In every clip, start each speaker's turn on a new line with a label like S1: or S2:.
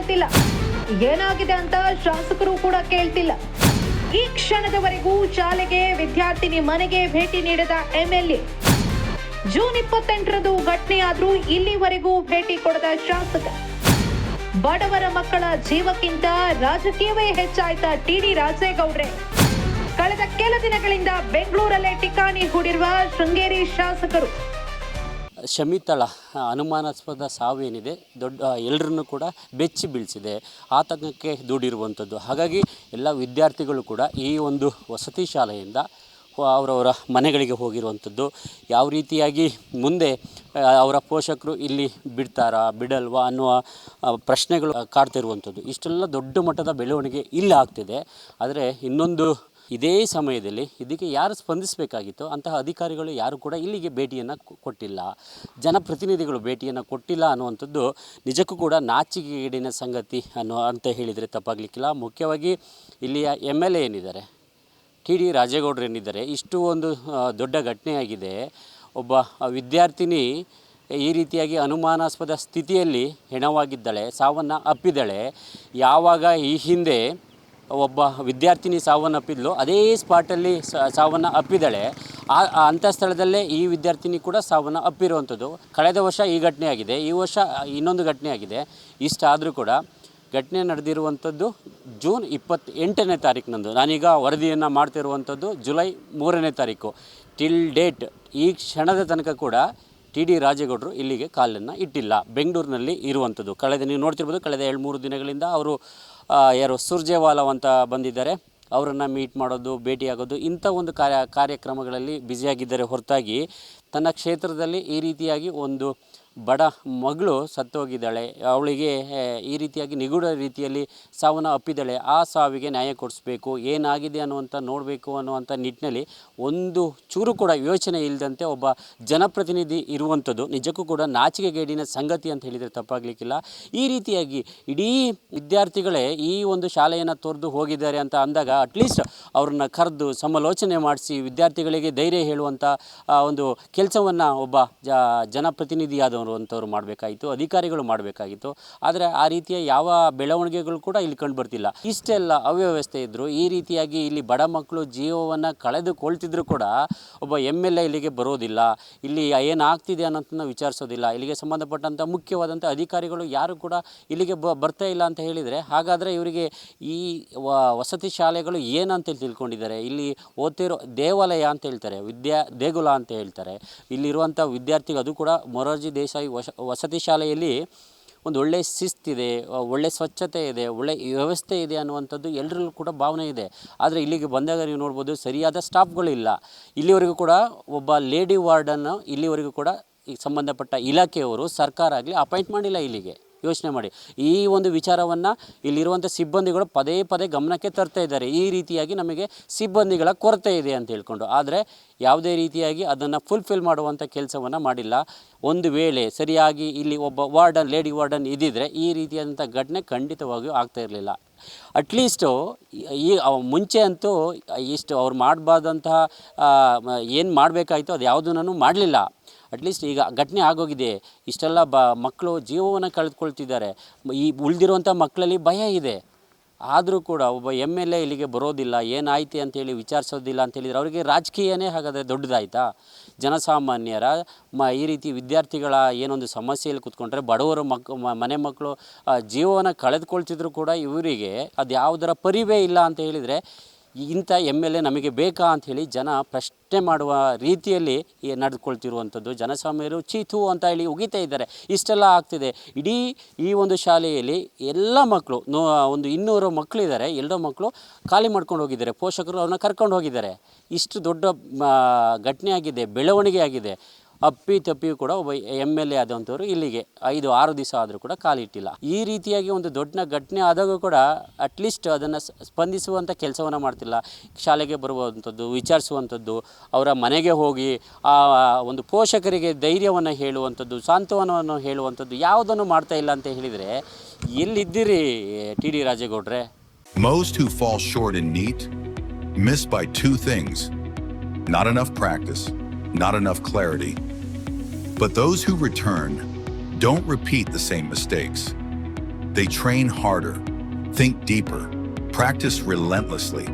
S1: ಕೆಡಿಸ್ಕೊಳ್ತಿಲ್ಲ ಏನಾಗಿದೆ ಅಂತ ಶಾಸಕರು ಕೂಡ ಕೇಳ್ತಿಲ್ಲ. ಈ ಕ್ಷಣದವರೆಗೂ ಶಾಲೆಗೆ ವಿದ್ಯಾರ್ಥಿನಿ ಮನೆಗೆ ಭೇಟಿ ನೀಡಿದ ಎಂಎಲ್ಎ. ಜೂನ್ ಘಟನೆ ಘಟನೆಯಾದ್ರೂ ಇಲ್ಲಿವರೆಗೂ ಭೇಟಿ ಕೊಡದ ಶಾಸಕ. ಬಡವರ ಮಕ್ಕಳ ಜೀವಕ್ಕಿಂತ ರಾಜಕೀಯವೇ ಹೆಚ್ಚಾಯ್ತ ಟಿಡಿ ರಾಜೇಗೌಡ್ರೆ. ಕಳೆದ ಕೆಲ ದಿನಗಳಿಂದ ಬೆಂಗಳೂರಲ್ಲೇ ಟಿಕಾಣಿ ಹೂಡಿರುವ ಶೃಂಗೇರಿ ಶಾಸಕರು.
S2: ಶಮಿತಳ ಅನುಮಾನಾಸ್ಪದ ಸಾವೇನಿದೆ, ದೊಡ್ಡ ಎಲ್ಲರನ್ನು ಕೂಡ ಬೆಚ್ಚಿ ಬೀಳಿಸಿದೆ, ಆತಂಕಕ್ಕೆ ದೂಡಿರುವಂಥದ್ದು. ಹಾಗಾಗಿ ಎಲ್ಲ ವಿದ್ಯಾರ್ಥಿಗಳು ಕೂಡ ಈ ಒಂದು ವಸತಿ ಶಾಲೆಯಿಂದ ಅವರವರ ಮನೆಗಳಿಗೆ ಹೋಗಿರುವಂಥದ್ದು. ಯಾವ ರೀತಿಯಾಗಿ ಮುಂದೆ ಅವರ ಪೋಷಕರು ಇಲ್ಲಿ ಬಿಡ್ತಾರಾ, ಬಿಡಲ್ವಾ ಅನ್ನುವ ಪ್ರಶ್ನೆಗಳು ಕಾಡ್ತಿರುವಂಥದ್ದು. ಇಷ್ಟೆಲ್ಲ ದೊಡ್ಡ ಮಟ್ಟದ ಬೆಳವಣಿಗೆ ಇಲ್ಲಿ ಆಗ್ತಿದೆ. ಆದರೆ ಇನ್ನೊಂದು ಇದೇ ಸಮಯದಲ್ಲಿ ಇದಕ್ಕೆ ಯಾರು ಸ್ಪಂದಿಸಬೇಕಾಗಿತ್ತು? ಅಂತಹ ಅಧಿಕಾರಿಗಳು ಯಾರು ಕೂಡ ಇಲ್ಲಿಗೆ ಭೇಟಿಯನ್ನು ಕೊಟ್ಟಿಲ್ಲ. ಜನಪ್ರತಿನಿಧಿಗಳು ಭೇಟಿಯನ್ನು ಕೊಟ್ಟಿಲ್ಲ ಅನ್ನುವಂಥದ್ದು ನಿಜಕ್ಕೂ ಕೂಡ ನಾಚಿಕೆಗೇಡಿನ ಸಂಗತಿ ಅನ್ನೋ, ಅಂತ ಹೇಳಿದರೆ ತಪ್ಪಾಗಲಿಕ್ಕಿಲ್ಲ. ಮುಖ್ಯವಾಗಿ ಇಲ್ಲಿಯ ಎಂ ಎಲ್ ಎ ಏನಿದ್ದಾರೆ? ಟಿ ಡಿ ರಾಜೇಗೌಡರು ಏನಿದ್ದಾರೆ? ಇಷ್ಟು ಒಂದು ದೊಡ್ಡ ಘಟನೆಯಾಗಿದೆ. ಒಬ್ಬ ವಿದ್ಯಾರ್ಥಿನಿ ಈ ರೀತಿಯಾಗಿ ಅನುಮಾನಾಸ್ಪದ ಸ್ಥಿತಿಯಲ್ಲಿ ಹೆಣವಾಗಿದ್ದಾಳೆ, ಸಾವನ್ನು ಅಪ್ಪಿದ್ದಾಳೆ ಯಾವಾಗ ಈ ಹಿಂದೆ ಒಬ್ಬ ವಿದ್ಯಾರ್ಥಿನಿ ಸಾವನ್ನಪ್ಪಿದ್ಲು ಅದೇ ಸ್ಪಾಟಲ್ಲಿ ಸಾವನ್ನು ಅಪ್ಪಿದ್ದಾಳೆ ಆ ಅಂಥ ಸ್ಥಳದಲ್ಲೇ ಈ ವಿದ್ಯಾರ್ಥಿನಿ ಕೂಡ ಸಾವನ್ನು ಅಪ್ಪಿರುವಂಥದ್ದು. ಕಳೆದ ವರ್ಷ ಈ ಘಟನೆ ಆಗಿದೆ. ಈ ವರ್ಷ, ಇನ್ನೊಂದು ಘಟನೆ ಆಗಿದೆ. ಇಷ್ಟಾದರೂ ಕೂಡ ಘಟನೆ ನಡೆದಿರುವಂಥದ್ದು ಜೂನ್ ಇಪ್ಪತ್ತೆಂಟನೇ ತಾರೀಕಿನಂದು ನಾನೀಗ ವರದಿಯನ್ನು ಮಾಡ್ತಿರುವಂಥದ್ದು ಜುಲೈ ಮೂರನೇ ತಾರೀಕು. Till date. ಈ ಕ್ಷಣದ ತನಕ ಕೂಡ ಟಿ ಡಿ ರಾಜೇಗೌಡರು ಇಲ್ಲಿಗೆ ಕಾಲನ್ನು ಇಟ್ಟಿಲ್ಲ. ಬೆಂಗಳೂರಿನಲ್ಲಿ ಇರುವಂಥದ್ದು. ಕಳೆದ, ನೀವು ನೋಡ್ತಿರ್ಬೋದು ಕಳೆದ ಎರಡು ಮೂರು ದಿನಗಳಿಂದ ಅವರು ಯಾರು ಸುರ್ಜೇವಾಲಾ ಅಂತ ಬಂದಿದ್ದಾರೆ. ಅವರನ್ನು ಮೀಟ್ ಮಾಡೋದು ಭೇಟಿಯಾಗೋದು ಇಂಥ ಒಂದು ಕಾರ್ಯ ಕಾರ್ಯಕ್ರಮಗಳಲ್ಲಿ ಬ್ಯುಸಿಯಾಗಿದ್ದಾರೆ ಹೊರತಾಗಿ ತನ್ನ ಕ್ಷೇತ್ರದಲ್ಲಿ ಈ ರೀತಿಯಾಗಿ ಒಂದು ಬಡ ಮಗಳು ಸತ್ತೋಗಿದ್ದಾಳೆ. ಅವಳಿಗೆ ಈ ರೀತಿಯಾಗಿ ನಿಗೂಢ ರೀತಿಯಲ್ಲಿ ಸಾವನ್ನ ಅಪ್ಪಿದ್ದಾಳೆ. ಆ ಸಾವಿಗೆ ನ್ಯಾಯ ಕೊಡಿಸ್ಬೇಕು. ಏನಾಗಿದೆ ಅನ್ನುವಂಥ ನೋಡಬೇಕು ಅನ್ನುವಂಥ ನಿಟ್ಟಿನಲ್ಲಿ ಒಂದು ಚೂರು ಕೂಡ ಯೋಚನೆ ಇಲ್ಲದಂತೆ ಒಬ್ಬ ಜನಪ್ರತಿನಿಧಿ ಇರುವಂಥದ್ದು. ನಿಜಕ್ಕೂ ಕೂಡ ನಾಚಿಕೆಗೇಡಿನ ಸಂಗತಿ ಅಂತ ಹೇಳಿದರೆ ತಪ್ಪಾಗಲಿಕ್ಕಿಲ್ಲ. ಈ ರೀತಿಯಾಗಿ ಇಡೀ ವಿದ್ಯಾರ್ಥಿಗಳೇ ಈ ಒಂದು ಶಾಲೆಯನ್ನು ತೊರೆದು ಹೋಗಿದ್ದಾರೆ ಅಂತ ಅಂದಾಗ ಅಟ್ಲೀಸ್ಟ್ ಅವ್ರನ್ನ ಕರೆದು ಸಮಾಲೋಚನೆ ಮಾಡಿಸಿ ವಿದ್ಯಾರ್ಥಿಗಳಿಗೆ ಧೈರ್ಯ ಹೇಳುವಂಥ ಒಂದು ಕೆಲಸವನ್ನು ಒಬ್ಬ ಜ, ಜನಪ್ರತಿನಿಧಿಯಾದವರು ಅಂಥವ್ರು ಮಾಡಬೇಕಾಯಿತು ಅಧಿಕಾರಿಗಳು ಮಾಡಬೇಕಾಗಿತ್ತು. ಆದರೆ ಆ ರೀತಿಯ ಯಾವ ಬೆಳವಣಿಗೆಗಳು ಕೂಡ ಇಲ್ಲಿ ಕಂಡುಬರ್ತಿಲ್ಲ. ಇಷ್ಟೆಲ್ಲ ಅವ್ಯವಸ್ಥೆ ಇದ್ದರೂ ಈ ರೀತಿಯಾಗಿ ಇಲ್ಲಿ ಬಡ ಮಕ್ಕಳು ಜೀವವನ್ನು ಕಳೆದುಕೊಳ್ತಿದ್ರು ಕೂಡ ಒಬ್ಬ ಎಂ ಎಲ್ ಎ ಇಲ್ಲಿಗೆ ಬರೋದಿಲ್ಲ. ಇಲ್ಲಿ ಏನಾಗ್ತಿದೆ ಅನ್ನೋದನ್ನ ವಿಚಾರಿಸೋದಿಲ್ಲ. ಇಲ್ಲಿಗೆ ಸಂಬಂಧಪಟ್ಟಂಥ ಮುಖ್ಯವಾದಂಥ ಅಧಿಕಾರಿಗಳು ಯಾರು ಕೂಡ ಇಲ್ಲಿಗೆ ಬ, ಬರ್ತಾ ಇಲ್ಲ ಅಂತ ಹೇಳಿದರೆ, ಹಾಗಾದರೆ ಇವರಿಗೆ ಈ ವಸತಿ ಶಾಲೆಗಳು ಏನಂತೇಳಿ ತಿಳ್ಕೊಂಡಿದ್ದಾರೆ? ಇಲ್ಲಿ ಓದ್ತಿರೋ ದೇವಾಲಯ ಅಂತ ಹೇಳ್ತಾರೆ, ವಿದ್ಯಾ ದೇಗುಲ ಅಂತ ಹೇಳ್ತಾರೆ. ಇಲ್ಲಿರುವಂಥ ವಿದ್ಯಾರ್ಥಿಗಳು ಅದು ಕೂಡ ಮೊರಾರ್ಜಿ ದೇಸಾಯಿ ವಶ, ವಸತಿ ಶಾಲೆಯಲ್ಲಿ ಒಂದು ಒಳ್ಳೆಯ ಶಿಸ್ತಿದೆ ಒಳ್ಳೆಯ ಒಳ್ಳೆ ಸ್ವಚ್ಛತೆ ಇದೆ, ಒಳ್ಳೆ ವ್ಯವಸ್ಥೆ ಇದೆ ಅನ್ನುವಂಥದ್ದು ಎಲ್ಲರಲ್ಲೂ ಕೂಡ ಭಾವನೆ ಇದೆ. ಆದರೆ ಇಲ್ಲಿಗೆ ಬಂದಾಗ ನೀವು ನೋಡ್ಬೋದು ಸರಿಯಾದ ಸ್ಟಾಫ್ಗಳಿಲ್ಲ. ಇಲ್ಲಿವರೆಗೂ ಕೂಡ ಒಬ್ಬ ಲೇಡಿ ವಾರ್ಡನ್ನು ಇಲ್ಲಿವರೆಗೂ ಕೂಡ ಈ ಸಂಬಂಧಪಟ್ಟ ಇಲಾಖೆಯವರು ಸರ್ಕಾರ ಆಗಲಿ ಅಪಾಯಿಂಟ್ ಮಾಡಿಲ್ಲ ಇಲ್ಲಿಗೆ. ಯೋಚನೆ ಮಾಡಿ. ಈ ಒಂದು ವಿಚಾರವನ್ನು ಇಲ್ಲಿರುವಂಥ ಸಿಬ್ಬಂದಿಗಳು ಪದೇ ಪದೇ ಗಮನಕ್ಕೆ ತರ್ತಾ ಇದ್ದಾರೆ. ಈ ರೀತಿಯಾಗಿ ನಮಗೆ ಸಿಬ್ಬಂದಿಗಳ ಕೊರತೆ ಇದೆ ಅಂತ ಹೇಳ್ಕೊಂಡು. ಆದರೆ ಯಾವುದೇ ರೀತಿಯಾಗಿ ಅದನ್ನು ಫುಲ್ಫಿಲ್ ಮಾಡುವಂಥ ಕೆಲಸವನ್ನು ಮಾಡಿಲ್ಲ. ಒಂದು ವೇಳೆ ಸರಿಯಾಗಿ ಇಲ್ಲಿ ಒಬ್ಬ ವಾರ್ಡನ್, ಲೇಡಿ ವಾರ್ಡನ್ ಇದ್ದಿದ್ರೆ ಈ ರೀತಿಯಾದಂಥ ಘಟನೆ ಖಂಡಿತವಾಗಿಯೂ ಆಗ್ತಾ ಇರಲಿಲ್ಲ. ಅಟ್ಲೀಸ್ಟು ಈ ಮುಂಚೆ ಅಂತೂ ಇಷ್ಟು ಅವ್ರು ಮಾಡಬಾರ್ದಂತಹ ಏನು ಮಾಡಬೇಕಾಯಿತು ಅದು ಯಾವುದನ್ನು ಮಾಡಲಿಲ್ಲ. ಅಟ್ಲೀಸ್ಟ್ ಈಗ ಘಟನೆ ಆಗೋಗಿದೆ. ಇಷ್ಟೆಲ್ಲ ಬ ಮಕ್ಕಳು ಜೀವವನ್ನು ಕಳೆದುಕೊಳ್ತಿದ್ದಾರೆ. ಈ ಉಳಿದಿರುವಂಥ ಮಕ್ಕಳಲ್ಲಿ ಭಯ ಇದೆ. ಆದರೂ ಕೂಡ ಒಬ್ಬ ಎಂ ಎಲ್ ಎ ಇಲ್ಲಿಗೆ ಬರೋದಿಲ್ಲ. ಏನಾಯ್ತು ಅಂತೇಳಿ ವಿಚಾರಿಸೋದಿಲ್ಲ ಅಂತ ಹೇಳಿದರೆ ಅವರಿಗೆ ರಾಜಕೀಯನೇ ಹಾಗಾದರೆ ದೊಡ್ಡದಾಯ್ತಾ? ಜನಸಾಮಾನ್ಯರ ಮ ಈ ರೀತಿ ವಿದ್ಯಾರ್ಥಿಗಳ ಏನೊಂದು ಸಮಸ್ಯೆಯಲ್ಲಿ ಕೂತ್ಕೊಂಡ್ರೆ ಬಡವರು ಮಕ್ ಮನೆ ಮಕ್ಕಳು ಜೀವವನ್ನು ಕಳೆದುಕೊಳ್ತಿದ್ರು ಕೂಡ ಇವರಿಗೆ ಅದು ಯಾವುದರ ಪರಿವೇ ಇಲ್ಲ ಅಂತ ಹೇಳಿದರೆ ಇಂಥ ಎಂ ಎಲ್ ಎ ನಮಗೆ ಬೇಕಾ ಅಂಥೇಳಿ ಜನ ಪ್ರಶ್ನೆ ಮಾಡುವ ರೀತಿಯಲ್ಲಿ ನಡೆದುಕೊಳ್ತಿರುವಂಥದ್ದು. ಜನಸಾಮಾನ್ಯರು ಚೀತು ಅಂತ ಹೇಳಿ ಉಗಿತಾ ಇದ್ದಾರೆ. ಇಷ್ಟೆಲ್ಲ ಆಗ್ತಿದೆ. ಇಡೀ ಈ ಒಂದು ಶಾಲೆಯಲ್ಲಿ ಎಲ್ಲ ಮಕ್ಕಳು, ನೋ, ಒಂದು ಇನ್ನೂರು ಮಕ್ಕಳಿದ್ದಾರೆ. ಎಲ್ಲೋ ಮಕ್ಕಳು ಖಾಲಿ ಮಾಡ್ಕೊಂಡು ಹೋಗಿದ್ದಾರೆ. ಪೋಷಕರು ಅವ್ರನ್ನ ಕರ್ಕೊಂಡು ಹೋಗಿದ್ದಾರೆ. ಇಷ್ಟು ದೊಡ್ಡ ಘಟನೆ ಆಗಿದೆ. ಬೆಳವಣಿಗೆ ಆಗಿದೆ. ಅಪ್ಪಿ ತಪ್ಪಿಯೂ ಕೂಡ ಒಬ್ಬ ಎಂ ಎಲ್ ಎ ಆದಂಥವ್ರು ಇಲ್ಲಿಗೆ. ಐದು ಆರು ದಿವಸ ಆದರೂ ಕೂಡ ಕಾಲಿಟ್ಟಿಲ್ಲ ಈ ರೀತಿಯಾಗಿ ಒಂದು ದೊಡ್ಡ ಘಟನೆ ಆದಾಗ ಕೂಡ ಅಟ್ಲೀಸ್ಟ್ ಅದನ್ನು ಸ್ಪಂದಿಸುವಂಥ ಕೆಲಸವನ್ನು ಮಾಡ್ತಿಲ್ಲ. ಶಾಲೆಗೆ ಬರುವಂಥದ್ದು ವಿಚಾರಿಸುವಂಥದ್ದು ಅವರ ಮನೆಗೆ ಹೋಗಿ ಆ ಒಂದು ಪೋಷಕರಿಗೆ ಧೈರ್ಯವನ್ನು ಹೇಳುವಂಥದ್ದು ಸಾಂತ್ವನವನ್ನು ಹೇಳುವಂಥದ್ದು ಯಾವುದನ್ನು ಮಾಡ್ತಾ ಇಲ್ಲ ಅಂತ ಹೇಳಿದರೆ ಎಲ್ಲಿದ್ದೀರಿ ಟಿ ಡಿ ರಾಜೇಗೌಡ್ರೆ?
S3: Most who fall short in NEAT miss by two things. Not enough practice, not enough clarity. But those who return don't repeat the same mistakes. They train harder, think deeper, practice relentlessly.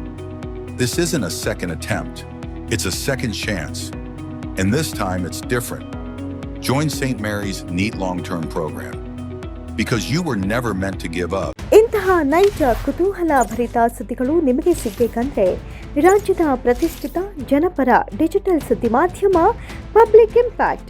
S3: This isn't a second attempt, it's a second chance. And this time it's different. Join St. Mary's NEAT long term program. Because you were never meant to give up.
S4: ಇಂತಹ ನೈಜ ಕುತೂಹಲ ಭರಿತ ಸುದ್ದಿಗಳು ನಿಮಗೆ ಸಿಗಬೇಕಂದ್ರೆ ರಾಜ್ಯದ ಪ್ರತಿಷ್ಠಿತ ಜನಪರ digital ಸುದ್ದಿ ಮಾಧ್ಯಮ ಪಬ್ಲಿಕ್ ಇಂಪ್ಯಾಕ್ಟ್